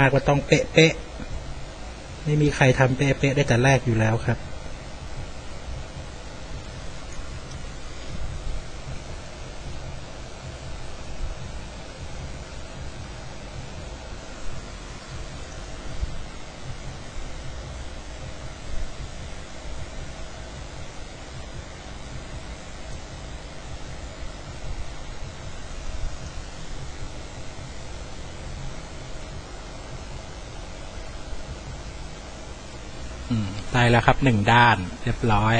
มากว่าต้องเป๊ะเป๊ะๆไม่มีใครทำเป๊ะเป๊ะๆได้แต่แรกอยู่แล้วครับ ได้แล้วครับหนึ่งด้านเรียบร้อย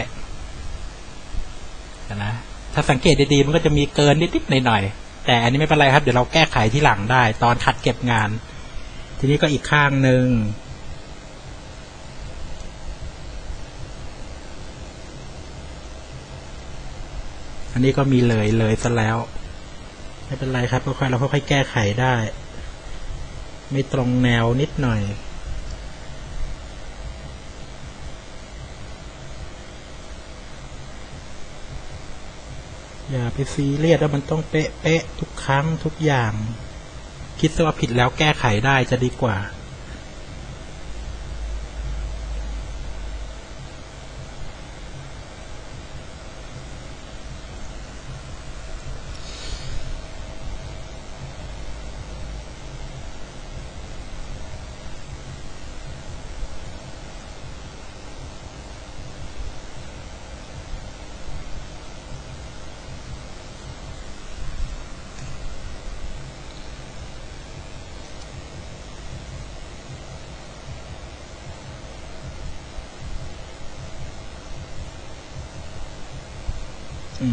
นะถ้าสังเกตดีๆมันก็จะมีเกินนิดๆหน่อยๆแต่อันนี้ไม่เป็นไรครับ เดี๋ยวเราแก้ไขที่หลังได้ ตอนคัดเก็บงาน ทีนี้ก็อีกข้างหนึ่งอันนี้ก็มีเลยเลยซะแล้ว ไม่เป็นไรครับค่อยๆเราค่อยๆแก้ไขได้ ไม่ตรงแนวนิดหน่อย อย่าไปซีเรียสว่ามันต้องเป๊ะเป๊ะทุกครั้งทุกอย่าง คิดซะว่าผิดแล้วแก้ไขได้จะดีกว่า ที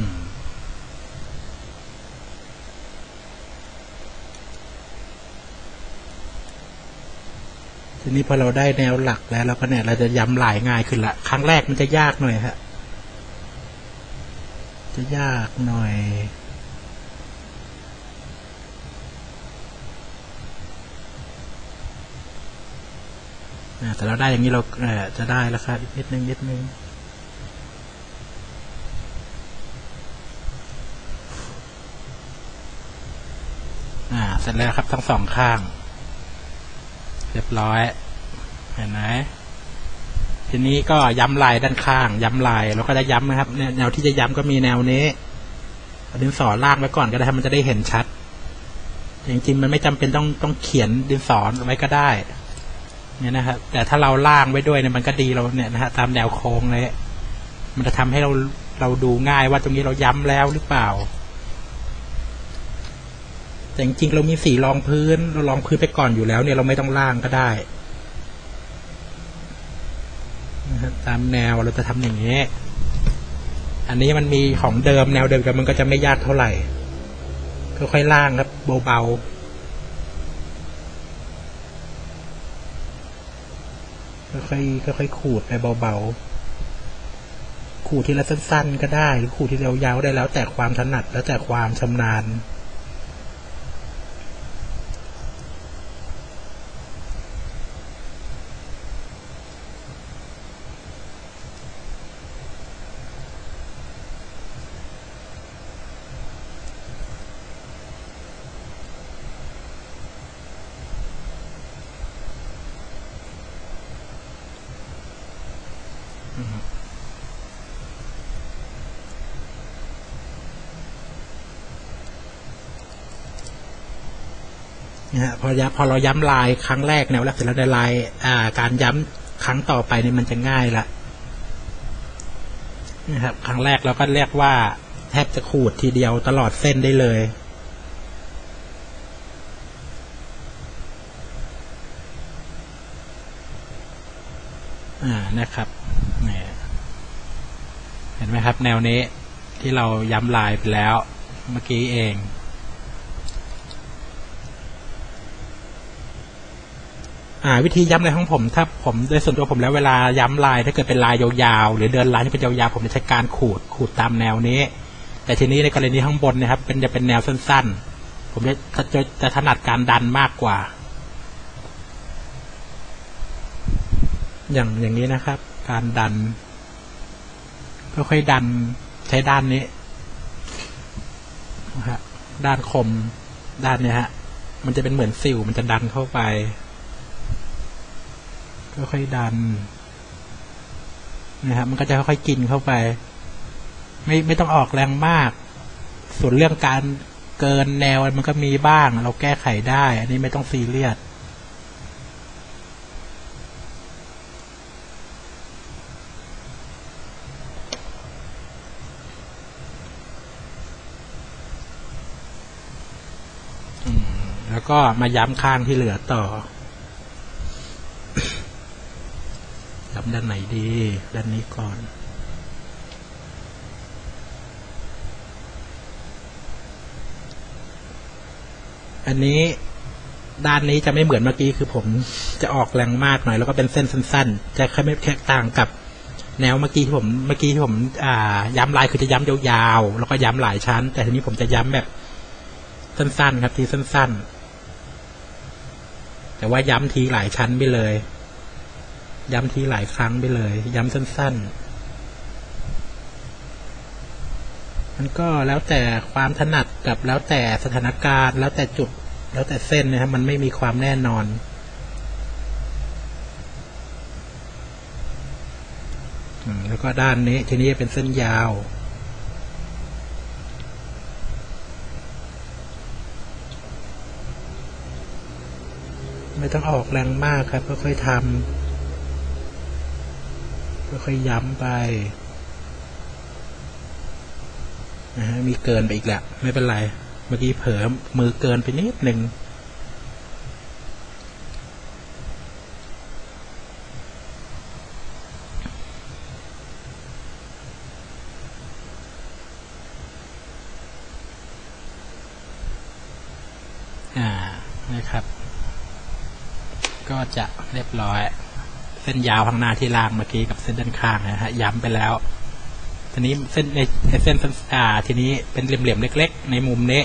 นี้พอเราได้แนวหลักแล้วเราก็เนี่ยเราจะย้ำหลายง่ายขึ้นละ ครั้งแรกมันจะยากหน่อยฮะ จะยากหน่อยแต่เราได้อย่างนี้เราเอ่อจะได้แล้วครับอีกนิดนึงนิดนึง อ่า เสร็จแล้วครับทั้งสองข้าง เรียบร้อย เห็นไหมทีนี้ก็ย้ำลายด้านข้าง ย้ำลายแล้วก็จะย้ำนะครับ แนวที่จะย้ำก็มีแนวนี้ดินสอล่างไว้ก่อนก็ได้ครับมันจะได้เห็นชัด จริงๆมันไม่จำเป็นต้องต้องเขียนดินสอไว้ก็ได้ เนี่ยนะครับแต่ถ้าเราล่างไว้ด้วยเนี่ยมันก็ดีเราเนี่ยนะฮะตามแนวโค้งเลย มันจะทำให้เราเราดูง่ายว่าตรงนี้เราย้ำแล้วหรือเปล่า แต่จริงๆเรามีสีรองพื้น เรารองพื้นไปก่อนอยู่แล้วเนี่ยเราไม่ต้องล่างก็ได้นะตามแนวเราจะทำอย่างนี้ อันนี้มันมีของเดิมแนวเดิมแต่มันก็จะไม่ยากเท่าไหร่ค่อยๆล่างครับเบาๆ ค่อยๆค่อยๆขูดไปเบาๆ ขูดทีละสั้นๆ ก็ได้ หรือขูดทีละยาวๆได้แล้วแต่ความถนัดแล้วแต่ความชำนาญ นะพอย้ำพอเราย้ำลายครั้งแรกแนวแรกเสร็จแล้วในลายอ่า การย้ำครั้งต่อไปเนี่ยมันจะง่ายละนะครับ ครั้งแรกเราก็เรียกว่า แทบจะขูดทีเดียวตลอดเส้นได้เลยอ่านะครับ นไหมครับ แนวนี้ที่เราย้ำลายไปแล้วเมื่อกี้เอง วิธีย้ำในของผม ถ้าผมโดยส่วนตัวผมแล้วเวลาย้ำลายถ้าเกิดเป็นลายยาวๆหรือเดินลายที่เป็นยาวๆผมจะใช้การขูดขูดตามแนวนี้ แต่ทีนี้ในกรณีข้างบนนะครับ เป็นจะเป็นแนวสั้นๆ ผมจะจะจะถนัดการดันมากกว่า อย่างอย่างนี้นะครับ การดัน ค่อยๆดันใช้ด้านนี้นะฮะด้านคมด้านเนี้ยฮะ มันจะเป็นเหมือนสิวมันจะดันเข้าไปค่อยๆดันนะครับมันก็จะค่อยๆกินเข้าไป ไม่ไม่ต้องออกแรงมาก ส่วนเรื่องการเกินแนวมันก็มีบ้าง เราแก้ไขได้ อันนี้ไม่ต้องซีเรียส อืม แล้ว ก็มาย้ำข้างที่เหลือต่อย้ำด้านไหนดี ด้านนี้ก่อนอันนี้ด้านนี้จะไม่เหมือนเมื่อกี้คือผมจะออกแรงมากหน่อยแล้วก็เป็นเส้นสั้น ๆ จะแค่ไม่แค่ต่างกับ แนวเมื่อกี้ที่ผมเมื่อกี้ที่ผม อ่า ย้ำลายคือจะย้ำยาวๆแล้วก็ย้ำหลายชั้น แต่ทีนี้ผมจะย้ำแบบสั้นๆครับทีสั้น ๆ แต่ว่าย้ำทีหลายชั้นไปเลย ย้ำทีหลายครั้งไปเลย ย้ำสั้น ๆ มันก็แล้วแต่ความถนัดกับแล้วแต่สถานการณ์ แล้วแต่จุด แล้วแต่เส้นนะครับมันไม่มีความแน่นอนแล้วก็ด้านนี้ทีนี้เป็นเส้นยาว ไม่ต้องออกแรงมากครับค่อยๆทำค่อยๆย้ำไปนะฮะมีเกินไปอีกแหละไม่เป็นไร เมื่อกี้เผลอมือเกินไปนิดหนึ่งอ่านะครับ ก็จะเรียบร้อย เส้นยาวข้างหน้าที่ล่างเมื่อกี้กับเส้นด้านข้างนะฮะย้ำไปแล้วทีนี้เส้นในในเส้นอ่าทีนี้เป็นเหลี่ยมๆเล็ก ๆ ในมุมนี้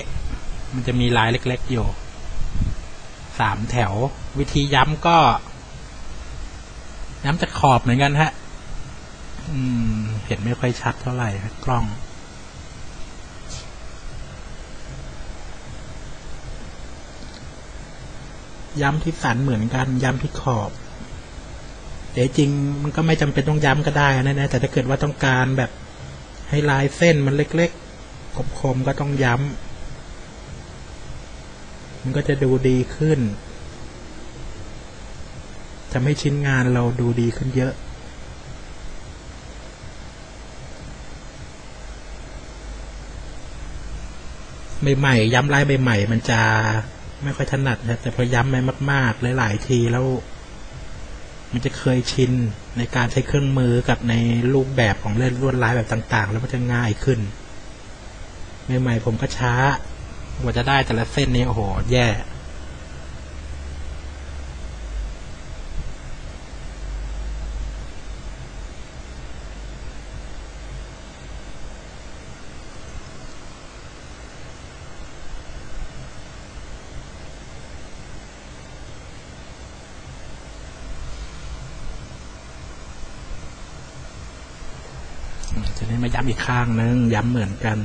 มันจะมีลายเล็ก ๆ อยู่สามแถว วิธีย้ำก็ ย้ำจากขอบเหมือนกันฮะ อืม เห็นไม่ค่อยชัดเท่าไหร่กล้อง ย้ำที่สันเหมือนกัน ย้ำที่ขอบแต่จริงมันก็ไม่จำเป็นต้องย้ำก็ได้นะนะแต่ถ้าเกิดว่าต้องการแบบให้ลายเส้นมันเล็กๆคมๆก็ต้องย้ำมันก็จะดูดีขึ้นทำให้ชิ้นงานเราดูดีขึ้นเยอะใหม่ๆย้ำลายใหม่ๆมันจะ ไม่ค่อยถนัดนะแต่พอย้ำไปมาก ๆ หลายๆทีแล้ว มันจะเคยชินในการใช้เครื่องมือกับในรูปแบบของเล่นลวดลายแบบต่าง ๆ แล้วมันจะง่ายขึ้นใหม่ๆผมก็ช้ากว่าจะได้แต่ละเส้นนี้โอ้โห แย่ จะนี้มาย้ำอีกข้างนึงย้ำเหมือนกัน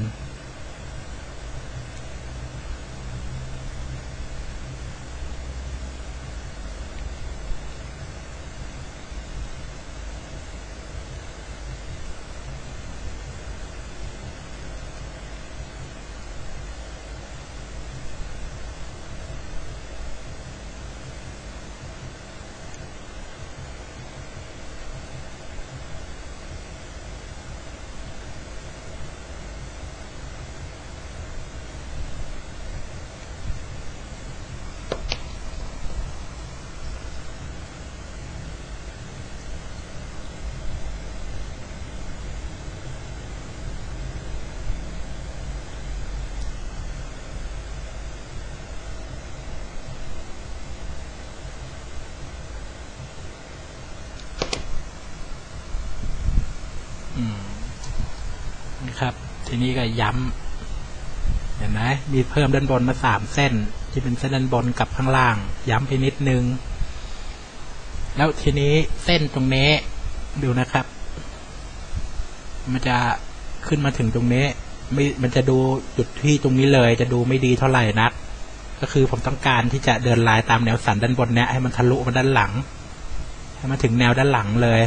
นะครับ ทีนี้ก็ย้ำเห็นไหมมีเพิ่มด้านบนมาสามเส้น ที่เป็นเส้นด้านบนกับข้างล่าง ย้ำไปนิดนึง แล้วทีนี้เส้นตรงนี้ดูนะครับ มันจะขึ้นมาถึงตรงนี้ไม่มันจะดูจุดที่ตรงนี้เลย จะดูไม่ดีเท่าไหร่นัก ก็คือผมต้องการที่จะเดินลายตามแนวสันด้านบนเนี้ยให้มันทะลุมาด้านหลัง ให้มาถึงแนวด้านหลังเลย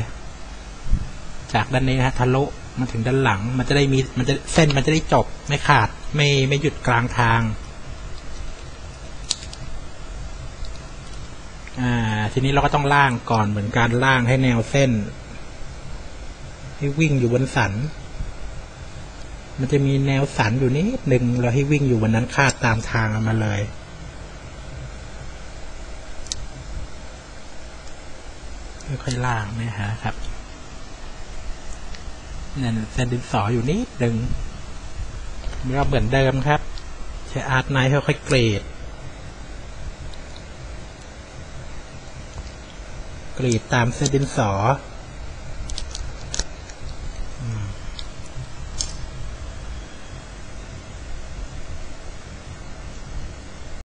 จากด้านนี้นะฮะทะลุมาถึงด้านหลัง มันจะได้มีมันจะเส้นมันจะได้จบไม่ขาดไม่ไม่หยุดกลางทางอ่าทีนี้เราก็ต้องล่างก่อนเหมือนการล่างให้แนวเส้น ให้วิ่งอยู่บนสัน มันจะมีแนวสันอยู่นิดหนึ่งเราให้วิ่งอยู่บนนั้นคาดตามทางมาเลย ค่อยๆล่างนะฮะครับ นั่นเส้นดินสออยู่นิดหนึ่งก็เหมือนเดิมครับ ใช้อาร์ตไนท์ค่อยๆเกรดกรีดตามเส้นดินสอ